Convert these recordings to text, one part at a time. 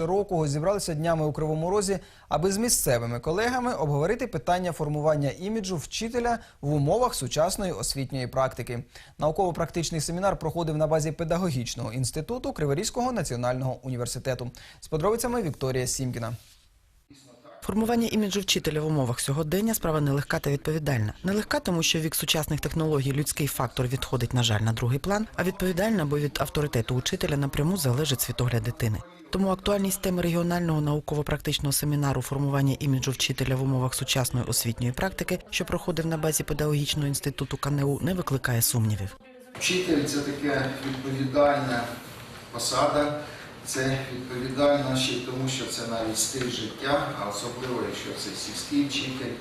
Широкого зібралися днями у Кривому Розі, аби з місцевими колегами обговорити питання формування іміджу вчителя в умовах сучасної освітньої практики. Науково-практичний семінар проходив на базі педагогічного інституту Криворізького національного університету. З подробицями Вікторія Сімкіна. Формування іміджу вчителя в умовах сьогодення справа нелегка та відповідальна. Нелегка, тому що вік сучасних технологій людський фактор відходить, на жаль, на другий план, а відповідальна, бо від авторитету учителя напряму залежить світогляд дитини. Тому актуальність теми регіонального науково-практичного семінару формування іміджу вчителя в умовах сучасної освітньої практики, що проходив на базі педагогічного інституту КНУ, не викликає сумнівів. Вчитель це таке відповідальна посада, це відповідально ще й тому, що це навіть стиль життя, а особливо якщо це сільський вчитель.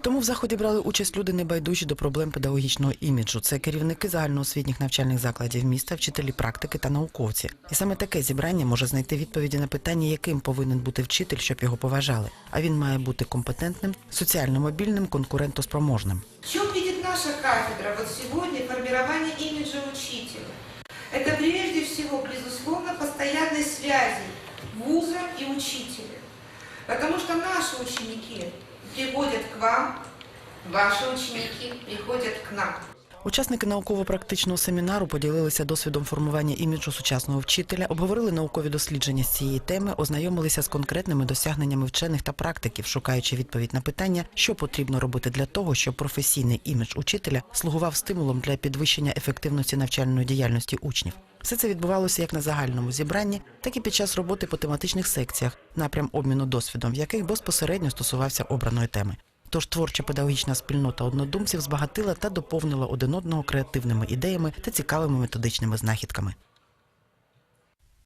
Тому в заході брали участь люди небайдужі до проблем педагогічного іміджу. Це керівники загальноосвітніх навчальних закладів міста, вчителі практики та науковці. І саме таке зібрання може знайти відповіді на питання, яким повинен бути вчитель, щоб його поважали. А він має бути компетентним, соціально мобільним, конкурентоспроможним. В чем наша кафедра вот сегодня формирование имиджа учителя? Это прежде связи вуза и учителя. Потому что наши ученики приходят к вам, ваши ученики приходят к нам. Учасники науково-практичного семінару поділилися досвідом формування іміджу сучасного вчителя, обговорили наукові дослідження з цієї теми, ознайомилися з конкретними досягненнями вчених та практиків, шукаючи відповідь на питання, що потрібно робити для того, щоб професійний імідж учителя слугував стимулом для підвищення ефективності навчальної діяльності учнів. Все це відбувалося як на загальному зібранні, так і під час роботи по тематичних секціях, напрям обміну досвідом, в яких безпосередньо стосувався обраної теми. Тож творча педагогічна спільнота однодумців збагатила та доповнила один одного креативними ідеями та цікавими методичними знахідками.